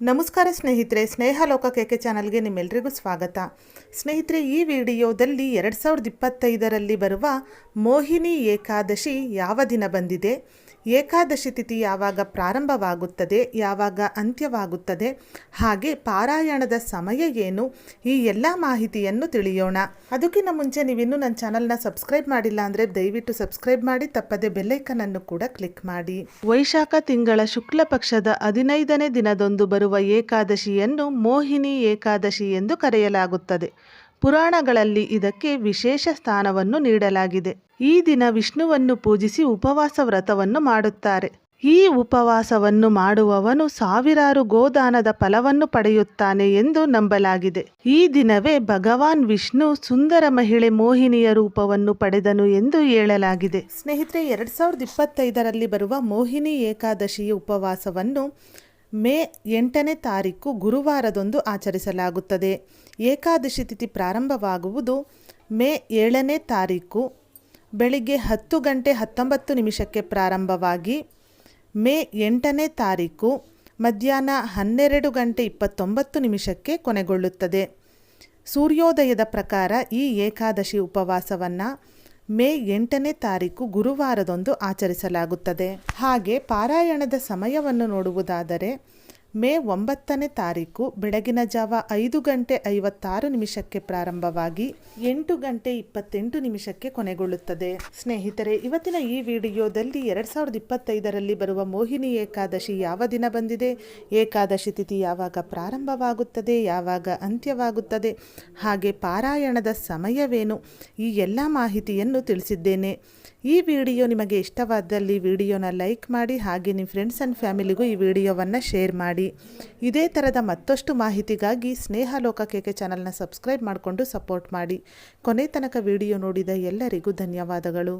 ನಮಸ್ಕಾರ ಸ್ನೇಹಿತರೆ, ಸ್ನೇಹ ಲೋಕ ಕೆ ಚಾನಲ್ಗೆ ನಿಮ್ಮೆಲ್ಲರಿಗೂ ಸ್ವಾಗತ. ಸ್ನೇಹಿತರೆ, ಈ ವಿಡಿಯೋದಲ್ಲಿ ಎರಡು ಸಾವಿರದ ಇಪ್ಪತ್ತೈದರಲ್ಲಿ ಬರುವ ಮೋಹಿನಿ ಏಕಾದಶಿ ಯಾವ ದಿನ ಬಂದಿದೆ? ಏಕಾದಶಿ ತಿಥಿ ಯಾವಾಗ ಪ್ರಾರಂಭವಾಗುತ್ತದೆ, ಯಾವಾಗ ಅಂತ್ಯವಾಗುತ್ತದೆ, ಹಾಗೆ ಪಾರಾಯಣದ ಸಮಯ ಏನು, ಈ ಎಲ್ಲ ಮಾಹಿತಿಯನ್ನು ತಿಳಿಯೋಣ. ಅದಕ್ಕಿಂತ ಮುಂಚೆ ನೀವಿನ್ನೂ ನನ್ನ ಚಾನಲ್ನ ಸಬ್ಸ್ಕ್ರೈಬ್ ಮಾಡಿಲ್ಲ ಅಂದರೆ ದಯವಿಟ್ಟು ಸಬ್ಸ್ಕ್ರೈಬ್ ಮಾಡಿ, ತಪ್ಪದೆ ಬೆಲ್ಲೈಕನ್ ಅನ್ನು ಕೂಡ ಕ್ಲಿಕ್ ಮಾಡಿ. ವೈಶಾಖ ತಿಂಗಳ ಶುಕ್ಲ ಪಕ್ಷದ ಹದಿನೈದನೇ ದಿನದಂದು ಬರುವ ಏಕಾದಶಿಯನ್ನು ಮೋಹಿನಿ ಏಕಾದಶಿ ಎಂದು ಕರೆಯಲಾಗುತ್ತದೆ. ಪುರಾಣಗಳಲ್ಲಿ ಇದಕ್ಕೆ ವಿಶೇಷ ಸ್ಥಾನವನ್ನು ನೀಡಲಾಗಿದೆ. ಈ ದಿನ ವಿಷ್ಣುವನ್ನು ಪೂಜಿಸಿ ಉಪವಾಸ ವ್ರತವನ್ನು ಮಾಡುತ್ತಾರೆ. ಈ ಉಪವಾಸವನ್ನು ಮಾಡುವವನು ಸಾವಿರಾರು ಗೋದಾನದ ಫಲವನ್ನು ಪಡೆಯುತ್ತಾನೆ ಎಂದು ನಂಬಲಾಗಿದೆ. ಈ ದಿನವೇ ಭಗವಾನ್ ವಿಷ್ಣು ಸುಂದರ ಮಹಿಳೆ ಮೋಹಿನಿಯ ರೂಪವನ್ನು ಪಡೆದನು ಎಂದು ಹೇಳಲಾಗಿದೆ. ಸ್ನೇಹಿತರೆ, ಎರಡ್ ಸಾವಿರದ ಇಪ್ಪತ್ತೈದರಲ್ಲಿ ಬರುವ ಮೋಹಿನಿ ಏಕಾದಶಿಯ ಉಪವಾಸವನ್ನು ಮೇ ಎಂಟನೇ ತಾರೀಕು ಗುರುವಾರದಂದು ಆಚರಿಸಲಾಗುತ್ತದೆ. ಏಕಾದಶಿ ತಿಥಿ ಪ್ರಾರಂಭವಾಗುವುದು ಮೇ ಏಳನೇ ತಾರೀಕು. ಬೆಳಿಗ್ಗೆ ಹತ್ತು ಗಂಟೆ ಹತ್ತೊಂಬತ್ತು ನಿಮಿಷಕ್ಕೆ ಪ್ರಾರಂಭವಾಗಿ ಮೇ ಎಂಟನೇ ತಾರೀಕು ಮಧ್ಯಾಹ್ನ ಹನ್ನೆರಡು ಗಂಟೆ ಇಪ್ಪತ್ತೊಂಬತ್ತು ನಿಮಿಷಕ್ಕೆ ಕೊನೆಗೊಳ್ಳುತ್ತದೆ. ಸೂರ್ಯೋದಯದ ಪ್ರಕಾರ ಈ ಏಕಾದಶಿ ಉಪವಾಸವನ್ನು ಮೇ ಎಂಟನೇ ತಾರೀಕು ಗುರುವಾರದಂದು ಆಚರಿಸಲಾಗುತ್ತದೆ. ಹಾಗೆ ಪಾರಾಯಣದ ಸಮಯವನ್ನು ನೋಡುವುದಾದರೆ ಮೇ ಒಂಬತ್ತನೇ ತಾರೀಕು ಬೆಳಗಿನ ಜಾವ ಐದು ಗಂಟೆ ಐವತ್ತಾರು ನಿಮಿಷಕ್ಕೆ ಪ್ರಾರಂಭವಾಗಿ ಎಂಟು ಗಂಟೆ ಇಪ್ಪತ್ತೆಂಟು ನಿಮಿಷಕ್ಕೆ ಕೊನೆಗೊಳ್ಳುತ್ತದೆ. ಸ್ನೇಹಿತರೆ, ಇವತ್ತಿನ ಈ ವಿಡಿಯೋದಲ್ಲಿ ಎರಡು ಸಾವಿರದ ಇಪ್ಪತ್ತೈದರಲ್ಲಿ ಬರುವ ಮೋಹಿನಿ ಏಕಾದಶಿ ಯಾವ ದಿನ ಬಂದಿದೆ, ಏಕಾದಶಿ ತಿಥಿ ಯಾವಾಗ ಪ್ರಾರಂಭವಾಗುತ್ತದೆ, ಯಾವಾಗ ಅಂತ್ಯವಾಗುತ್ತದೆ, ಹಾಗೆ ಪಾರಾಯಣದ ಸಮಯವೇನು, ಈ ಎಲ್ಲ ಮಾಹಿತಿಯನ್ನು ತಿಳಿಸಿದ್ದೇನೆ. ಈ ವಿಡಿಯೋ ನಿಮಗೆ ಇಷ್ಟವಾದಲ್ಲಿ ವಿಡಿಯೋನ ಲೈಕ್ ಮಾಡಿ ಹಾಗೆ ನಿಮ್ಮ ಫ್ರೆಂಡ್ಸ್ ಆ್ಯಂಡ್ ಫ್ಯಾಮಿಲಿಗೂ ಈ ವಿಡಿಯೋವನ್ನು ಶೇರ್ ಮಾಡಿ. ಇದೇ ಥರದ ಮತ್ತಷ್ಟು ಮಾಹಿತಿಗಾಗಿ ಸ್ನೇಹ ಲೋಕ ಕೇಕೆ ಚಾನಲ್ನ ಸಬ್ಸ್ಕ್ರೈಬ್ ಮಾಡಿಕೊಂಡು ಸಪೋರ್ಟ್ ಮಾಡಿ. ಕೊನೆ ತನಕ ವಿಡಿಯೋ ನೋಡಿದ ಎಲ್ಲರಿಗೂ ಧನ್ಯವಾದಗಳು.